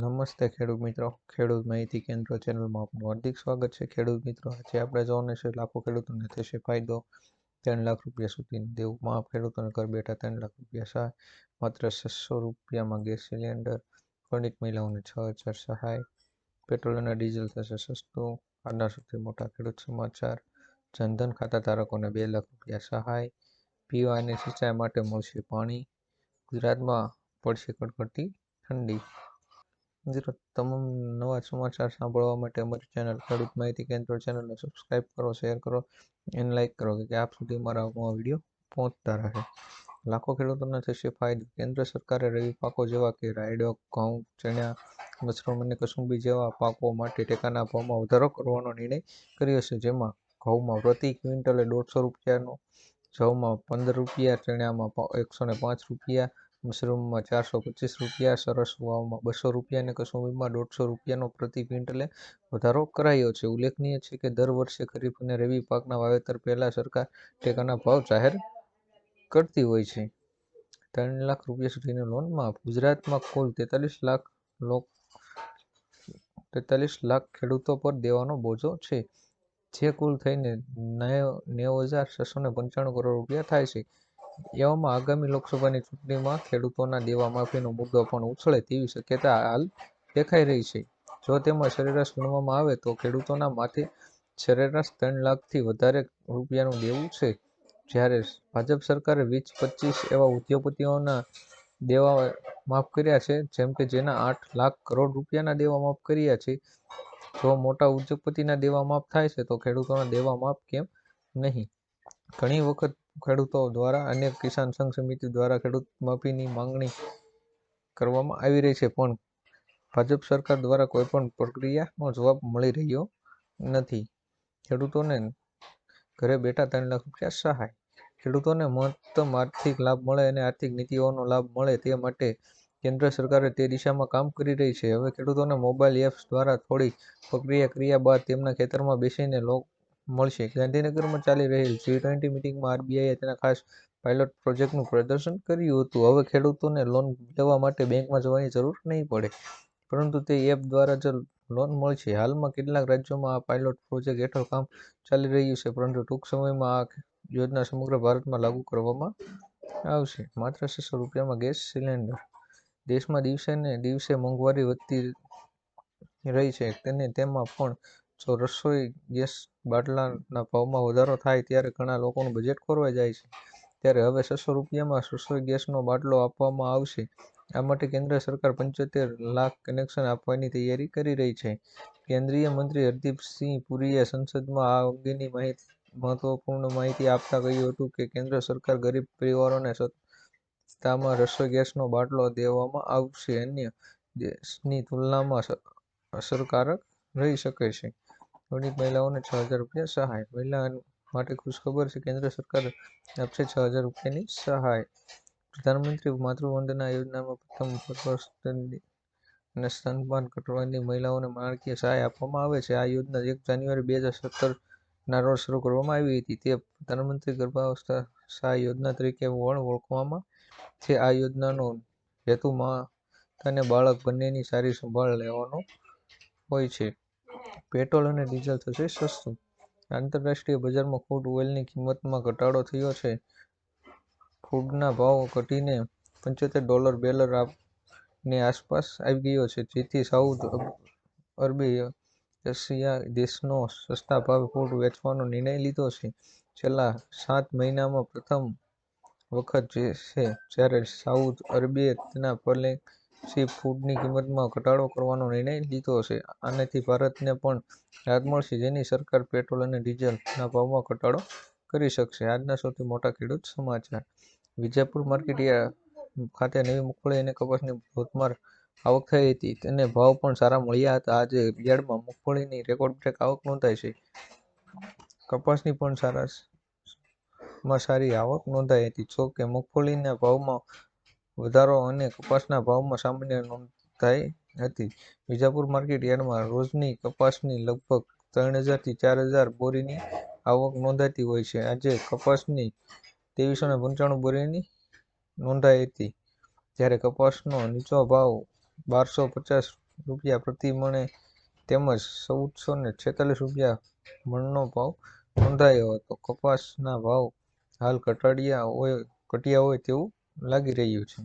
નમસ્તે ખેડૂત મિત્રો. ખેડૂત માહિતી કેન્દ્ર ચેનલમાં આપનું હાર્દિક સ્વાગત છે. ખેડૂત મિત્રો, આજે આપણે જોવાનું છે લાખો ખેડૂતોને થશે ફાયદો. ત્રણ લાખ રૂપિયા સુધીનું દેવું. માં ખેડૂતોને ઘર બેઠા ત્રણ લાખ રૂપિયા સહાય. માત્ર છસો રૂપિયામાં ગેસ સિલિન્ડર. પંડિત મહિલાઓને છ હજાર સહાય. પેટ્રોલ અને ડીઝલ થશે સસ્તું. આજના સૌથી મોટા ખેડૂત સમાચાર. જનધન ખાતા ધારકોને બે લાખ રૂપિયા સહાય. પીવા અને સિંચાઈ માટે મળશે પાણી. ગુજરાતમાં પડશે કડકડતી ઠંડી. મિત્રો, તમામ નવા સમાચાર સાંભળવા માટે અમારી ચેનલ ખેડૂત માહિતી કેન્દ્ર ચેનલને સબસ્ક્રાઈબ કરો શેર કરો અને લાઇક કરો કે આપ સુધી અમારા નવા વીડિયો પહોંચતા રહે. લાખો ખેડૂતોને થશે ફાયદો. કેન્દ્ર સરકારે રવિ પાકો જેવા કે રાયડો, ઘઉં, ચણા મશરૂમ અને કસુંબી જેવા પાકો માટે ટેકાના ભાવમાં વધારો કરવાનો નિર્ણય કર્યો છે. જેમાં ઘઉંમાં પ્રતિ ક્વિન્ટલે દોઢસો રૂપિયાનો, જવમાં પંદર રૂપિયા, ચણામાં એકસો ને પાંચ રૂપિયા મશરૂમમાં ચારસો પચીસ રૂપિયા, સરસ વાવમાં બસો રૂપિયા અને કસુંબીમાં દોઢસો રૂપિયાનો પ્રતિ ક્વિન્ટલે વધારો કરાયો છે. ઉલ્લેખનીય છે કે દર વર્ષે ખરીફ અને રવિ પાકના વાવેતર પહેલાં સરકાર ટેકાના ભાવ જાહેર કરતી હોય છે. ત્રણ લાખ રૂપિયા સુધીની લોનમાં ગુજરાતમાં કુલ તેતાલીસ લાખ લોક, તેતાલીસ લાખ ખેડૂતો પર દેવાનો બોજો છે, જે કુલ થઈને નેવ હજાર છસો ને પંચાણું કરોડ રૂપિયા થાય છે. એવામાં આગામી લોકસભાની ચૂંટણીમાં ખેડૂતોના દેવા માફીનો મુદ્દો પણ ઉછળે તેવી શક્યતા હાલ દેખાઈ રહી છે. જો તેમાં સરેરાશ ગણવામાં આવે તો ખેડૂતોના માથે સરેરાશ ત્રણ લાખથી વધારે રૂપિયાનું દેવું છે. જ્યારે ભાજપ સરકારે વીસ પચીસ એવા ઉદ્યોગપતિઓના દેવા માફ કર્યા છે, જેમ કે જેના આઠ લાખ કરોડ રૂપિયાના દેવા માફ કર્યા છે. જો મોટા ઉદ્યોગપતિના દેવા માફ થાય છે, તો ખેડૂતોના દેવા માફ કેમ નહીં? ઘણી વખત ખેડૂતો દ્વારા અનેક કિસાન સંઘ સમિતિ દ્વારા ખેડૂત માફીની માંગણી કરવામાં આવી રહી છે, પણ ભાજપ સરકાર દ્વારા કોઈ પણ પ્રક્રિયાનો જવાબ મળી રહ્યો નથી. ખેડૂતોને ઘરે બેઠા ત્રણ લાખ રૂપિયા સહાય. ખેડૂતોને મહત્તમ આર્થિક લાભ મળે અને આર્થિક નીતિઓનો લાભ મળે તે માટે કેન્દ્ર સરકારે તે દિશામાં કામ કરી રહી છે. હવે ખેડૂતોને મોબાઈલ એપ્સ દ્વારા થોડી પ્રક્રિયા કર્યા બાદ તેમના ખેતરમાં બેસીને લોક મળશે. ગાંધીનગરમાં ચાલી રહેલ જી ટ્વેન્ટી મિટિંગમાં આરબીઆઈએ તેના ખાસ પાયલોટ પ્રોજેક્ટનું પ્રદર્શન કર્યું હતું. હવે ખેડૂતોને લોન લેવા માટે બેંકમાં જવાની જરૂર નહીં પડે. પરંતુ તે એપ દ્વારા જ લોન મળશે. હાલમાં કેટલાક રાજ્યોમાં આ પાયલોટ પ્રોજેક્ટ હેઠળ કામ ચાલી રહ્યું છે, પરંતુ ટૂંક સમયમાં આ યોજના સમગ્ર ભારતમાં લાગુ કરવામાં આવશે. માત્ર છસો રૂપિયામાં ગેસ સિલિન્ડર. દેશમાં દિવસે ને દિવસે મોંઘવારી વધતી રહી છે. તેને તેમાં પણ જો રસોઈ ગેસ બાટલાના ભાવમાં વધારો થાય ત્યારે ઘણા લોકોનું બજેટ ખોરવાઈ જાય છે. ત્યારે હવે છસો રૂપિયામાં રસોઈ ગેસનો બાટલો આપવામાં આવશે. આ માટે કેન્દ્ર સરકાર પંચોતેર લાખ કનેક્શન આપવાની તૈયારી કરી રહી છે. કેન્દ્રીય મંત્રી હરદીપસિંહ પુરીએ સંસદમાં આ અંગેની માહિતી, મહત્વપૂર્ણ માહિતી આપતા કહ્યું હતું કે કેન્દ્ર સરકાર ગરીબ પરિવારોને સસ્તામાં રસોઈ ગેસનો બાટલો દેવામાં આવશે. અન્ય દેશની તુલનામાં અસરકારક રહી શકે છે. પીડિત મહિલાઓને છ હજાર રૂપિયા સહાય, મહિલા માટે ખુશખબર છે કેન્દ્ર સરકાર આપશે છ હજાર રૂપિયાની સહાય. પ્રધાનમંત્રી માતૃવંદના યોજનામાં પ્રથમ અને સ્તનપાન કરવાની મહિલાઓને નાણાકીય સહાય આપવામાં આવે છે. આ યોજના એક જાન્યુઆરી બે હજાર સત્તર ના રોજ શરૂ કરવામાં આવી હતી. તે પ્રધાનમંત્રી ગર્ભાવસ્થા સહાય યોજના તરીકે વણ ઓળખવામાં છે. આ યોજનાનો હેતુ માતા અને બાળક બંનેની સારી સંભાળ લેવાનો હોય છે. પેટ્રોલ અને ડીઝલ થશે સસ્તું. આંતરરાષ્ટ્રીય બજારમાં ક્રૂડ ઓઇલની કિંમતમાં ઘટાડો થયો છે. ક્રૂડના ભાવ ઘટીને પંચોતેર ડોલર બેલરની આસપાસ આવી ગયો છે. જેથી સાઉથ અરબી એશિયા દેશનો સસ્તા ભાવે ક્રૂડ વેચવાનો નિર્ણય લીધો છે. છેલ્લા સાત મહિનામાં પ્રથમ વખત જે છે, જ્યારે સાઉથ અરબીએ તેના ફ્લેગશિપ ફૂડની કિંમતમાં ઘટાડો કરવાનો નિર્ણય લીધો છે. આનાથી ભારતને પણ રાહત મળશે, જેની સરકાર પેટ્રોલ અને ડીઝલના ભાવમાં ઘટાડો કરી શકશે. આજના સૌથી મોટા ખેડૂત સમાચાર. વિજાપુર માર્કેટ ખાતે નવી મગફળી અને કપાસની ધોધમાર આવક થઈ હતી. અને ભાવ પણ સારા મળ્યા હતા. આજે યાર્ડમાં મગફળીની રેકોર્ડ બ્રેક આવક નોંધાઈ છે. કપાસની પણ સારા માં સારી આવક નોંધાઈ હતી. જો કે મગફળીના ભાવમાં વધારો અને કપાસના ભાવમાં સામાન્ય નોંધાઈ હતી. વિજાપુર માર્કેટ યાર્ડમાં રોજની કપાસની લગભગ ત્રણ હજારથી ચાર હજાર બોરીની આવક નોંધાતી હોય છે. આજે કપાસની ત્રેવીસો ને પંચાણું બોરીની નોંધાઈ હતી. જ્યારે કપાસનો નીચો ભાવ બારસો પચાસ રૂપિયા પ્રતિ મણે તેમજ ચૌદસો ને છેતાલીસ રૂપિયા મણનો ભાવ નોંધાયો હતો. કપાસના ભાવ હાલ ઘટાડ્યા હોય, ઘટ્યા હોય તેવું લાગી રહ્યું છે.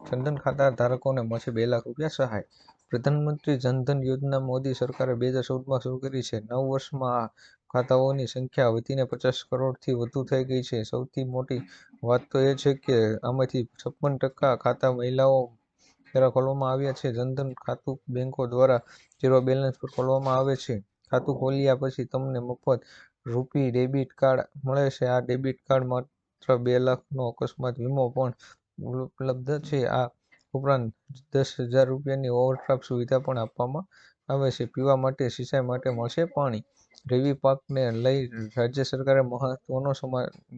જનધન ખાતા ધારકોને મળશે બે લાખ રૂપિયા સહાય. પ્રધાનમંત્રી જનધન યોજના મોદી સરકારે બે હજાર ચૌદમાં શરૂ કરી છે. નવ વર્ષમાં આ ખાતાઓની સંખ્યા વધીને પચાસ કરોડથી વધુ થઈ ગઈ છે. સૌથી મોટી વાત તો એ છે કે આમાંથી છપ્પન ટકા ખાતા મહિલાઓ દ્વારા ખોલવામાં આવ્યા છે. જનધન ખાતું બેંકો દ્વારા ઝીરો બેલેન્સ પર ખોલવામાં આવે છે. ખાતું ખોલ્યા પછી તમને મફત રૂપી ડેબિટ કાર્ડ મળે છે. આ ડેબિટ કાર્ડ માત્ર બે લાખનો અકસ્માત વીમો પણ ઉપલબ્ધ છે. આ ઉપરાંત દસ હજાર રૂપિયાની ઓવરડ્રાફ્ટ સુવિધા પણ આપવામાં આવે છે. પીવા માટે, સિંચાઈ માટે મળશે પાણી. રવિ પાકને લઈ રાજ્ય સરકારે મહત્વનો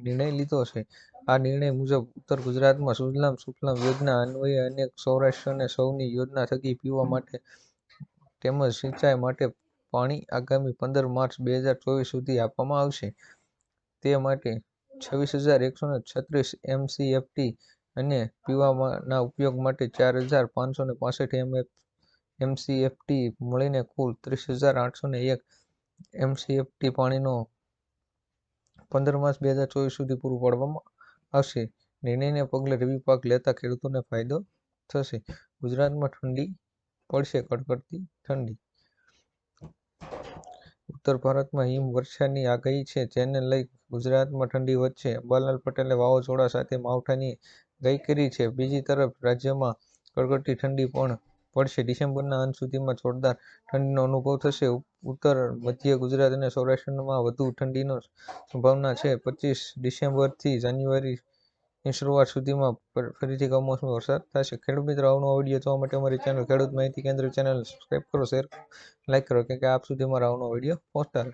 નિર્ણય લીધો છે. આ નિર્ણય મુજબ ઉત્તર ગુજરાતમાં સુજલામ સુફલામ યોજના અન્વયે અનેક સૌરાષ્ટ્રને સૌની યોજના થકી પીવા માટે તેમજ સિંચાઈ માટે પાણી આગામી પંદર માર્ચ બે હજાર ચોવીસ સુધી આપવામાં આવશે. તે માટે છવ્વીસ હજાર એકસો ને છત્રીસ એમસીએફટી અને પીવાના ઉપયોગ માટે ચાર હજાર પાંચસો ને પાસઠ એમસીએફટી મળીને કુલ ત્રીસ હજાર આઠસો ને એક એમસીએફટી પાણીનો પંદર માર્ચ બે હજાર ચોવીસ સુધી પૂરું પાડવામાં આવશે. નિર્ણયને પગલે રવિ પાક લેતા ખેડૂતોને ફાયદો થશે. ગુજરાતમાં ઠંડી પડશે, કડકડતી ઠંડી ઉત્તર ભારતમાં હિમવર્ષાની આગાહી છે, જેને લઈ ગુજરાતમાં ઠંડી વધશે. અંબાલાલ પટેલે વાવાઝોડા સાથે માવઠાની આગાહી કરી છે. બીજી તરફ રાજ્યમાં કડકડતી ઠંડી પણ પડશે. ડિસેમ્બરના અંત સુધીમાં જોરદાર ઠંડીનો અનુભવ થશે. ઉત્તર, મધ્ય ગુજરાત અને સૌરાષ્ટ્રમાં વધુ ઠંડીનો સંભાવના છે. પચીસ ડિસેમ્બરથી જાન્યુઆરીની શરૂઆત સુધીમાં ફરીથી કમોસમી વરસાદ થશે. ખેડૂત મિત્રો આવનો વીડિયો જોવા માટે અમારી ચેનલ ખેડૂત માહિતી કેન્દ્ર ચેનલ સબસ્ક્રાઈબ કરો શેર લાઈક કરો કે આપ સુધી અમારા આવનો વીડિયો પહોંચતા રહે.